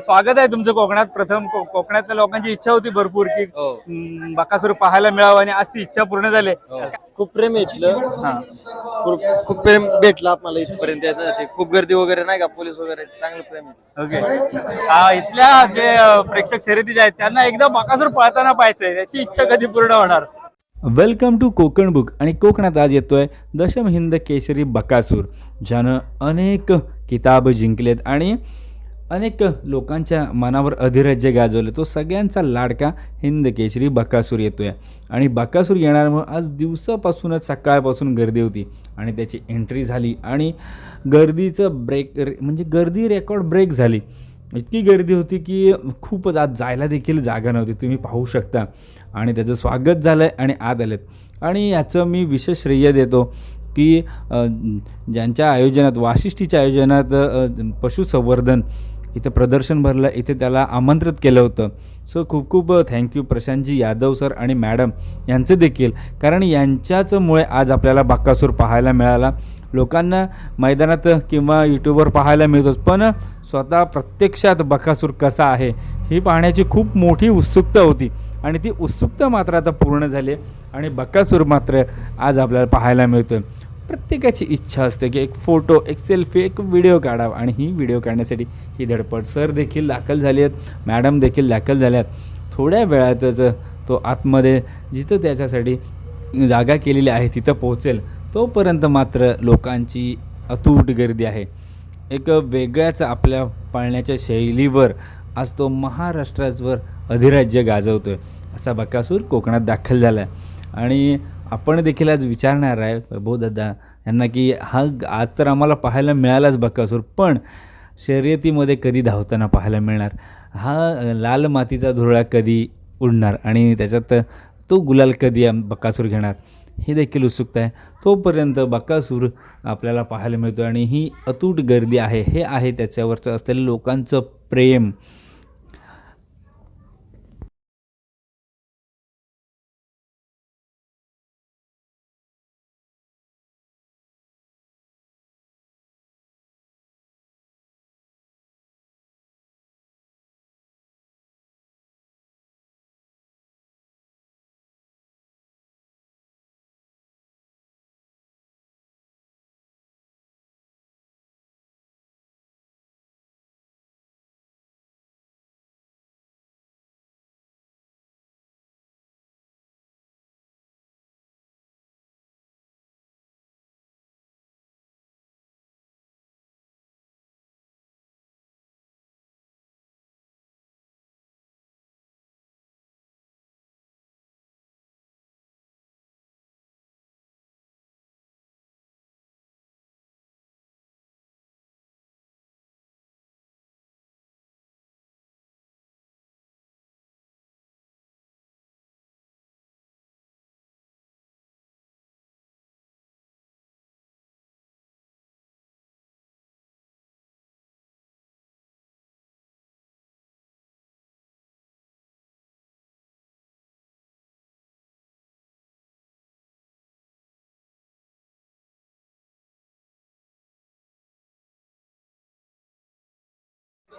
स्वागत आहे तुमचं कोकणात. प्रथम को- कोकणातल्या लोकांची इच्छा होती भरपूर की हो. बकासूर पाहायला मिळावं आणि आज ती इच्छा पूर्ण झाली. खूप प्रेम इथलं. हा. खूप प्रेम भेटलं आम्हाला इथपर्यंत खूप गर्दी वगैरे नाही का? पोलीस वगैरे चांगलं प्रेम आहे. ओके. आ, इथल्या जे प्रेक्षक शर्यती आहेत त्यांना एकदा बकासूर पळताना पाहायचंय याची इच्छा कधी पूर्ण होणार? वेलकम टू कोकण बुक आणि कोकणात आज येतोय दशम हिंद केसरी बकासूर ज्यानं अनेक किताब जिंकलेत आणि अनेक लोकांच्या मनावर अधिराज्य गाजवलं. तो सगळ्यांचा लाडका हिंद केशरी बकासूर आहे आणि बकासूर येणाऱ्यामुळे आज दिवसापासूनच सकाळपासून गर्दी होती. आणि त्याची एंट्री झाली आणि गर्दीचं ब्रेक म्हणजे गर्दी रेकॉर्ड ब्रेक झाली. इतकी गर्दी होती की खूपच आज जायला देखील जागा नव्हती. तुम्ही पाहू शकता. आणि त्याचं स्वागत झालं आहे आणि आत आलेत. आणि याचं मी विशेष श्रेय देतो की ज्यांच्या आयोजनात वाशिष्ठीच्या आयोजनात पशुसंवर्धन इथं प्रदर्शन भरलं इथे त्याला आमंत्रित केलं होतं. सो खूप खूप thank you Prashantji Yadav sir आणि मॅडम यांचं देखील. कारण यांच्याचमुळे आज आपल्याला बाक्कासूर पाहायला मिळाला. लोकांना मैदानात किंवा यूट्यूबवर पाहायला मिळतोच. पण स्वतः प्रत्यक्षात बकासूर कसा आहे ही पाहण्याची खूप मोठी उत्सुकता होती. आणि ती उत्सुकता मात्र आता पूर्ण झाली आणि बकासूर मात्र आज आपल्याला पाहायला मिळतो प्रत्येकाची इच्छा असते की एक फोटो एक सेल्फी एक व्हिडिओ काढावा. आणि ही व्हिडिओ काढण्यासाठी ही धडपड. सर देखील दाखल झाली आहेत. मॅडम देखील दाखल झाल्या आहेत. थोड्या वेळातच तो आतमध्ये जिथं त्याच्यासाठी जागा केलेली आहे तिथं पोहोचेल. तोपर्यंत मात्र लोकांची अतूट गर्दी आहे. एक वेगळ्याच आपल्या पाळण्याच्या शैलीवर आज तो महाराष्ट्रावर अधिराज्य गाजवतो आहे असा बकासूर कोकणात दाखल झाला आहे आणि आपण देखील आज विचारणार आहे वैभव दादा यांना की हा आज तर आम्हाला पाहायला मिळालाच बक्कासूर पण शर्यतीमध्ये कधी धावताना पाहायला मिळणार? हा लाल मातीचा धुरळा कधी उडणार? आणि त्याच्यात तो गुलाल कधी बक्कासूर घेणार? हे देखील उत्सुकता आहे. तोपर्यंत बक्कासूर आपल्याला पाहायला मिळतो आणि ही अतूट गर्दी आहे. हे आहे त्याच्यावरचं असलेलं लोकांचं प्रेम.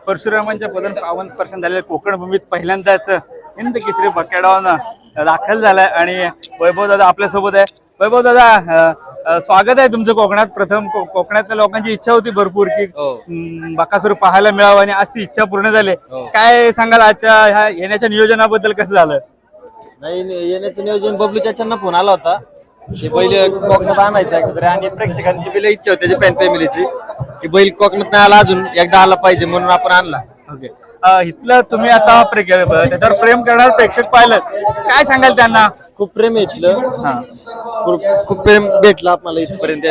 परशुरामांच्या पदन पावन स्पर्शन झालेल्या कोकण भूमीत पहिल्यांदाच हिंद केसरी बकेडावनं दाखल झालाय. आणि वैभव दादा आपल्यासोबत आहे. वैभव दादा स्वागत आहे तुमचं कोकणात. प्रथम कोकणातल्या लोकांची इच्छा होती भरपूर की हो. बकासूर पाहायला मिळावं आणि आज ती इच्छा पूर्ण झाली. हो. काय सांगाल आजच्या ह्या येण्याच्या नियोजनाबद्दल कसं झालं? नाही येण्याचं नियोजन बबलू चाचांना फोन आला होता. बैल कोकणात आणायचा आणि प्रेक्षकांची लई इच्छा होती त्याची फॅन फॅमिलीची की बैल कोकणात नाही आला अजून एकदा आला पाहिजे म्हणून आपण आणला. ओके अ, इथलं तुम्ही आता प्रे- त्याच्यावर प्रेम करणार प्रेक्षक पाहिलं काय सांगाल त्यांना? खूप प्रेम आहे इथलं. हा. खूप खूप प्रेम भेटलं आम्हाला इथपर्यंत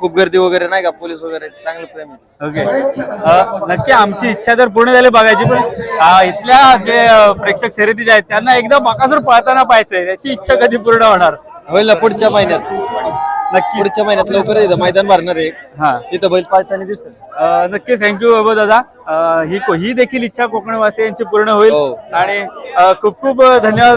खूप गर्दी वगैरे नाही का? पोलीस वगैरे चांगलं प्रेम आहे. ओके अ, नक्की आमची इच्छा तर पूर्ण झाली बघायची पण अ, इथल्या जे अ, प्रेक्षक शर्यती जे आहेत त्यांना एकदा बकासूर पळताना पाहायचंय. याची इच्छा कधी पूर्ण होणार? होईल ना पुढच्या महिन्यात. नक्की. पुढच्या महिन्यात लवकर इथं मैदान भरणार आहे. हा. तिथं बैल पाळताना दिसेल. अ, नक्की. थँक्यू वैभव दादा. अ, ही ही देखील इच्छा कोकणवासियांची पूर्ण होईल. हो. आणि अ, खूप खूप धन्यवाद.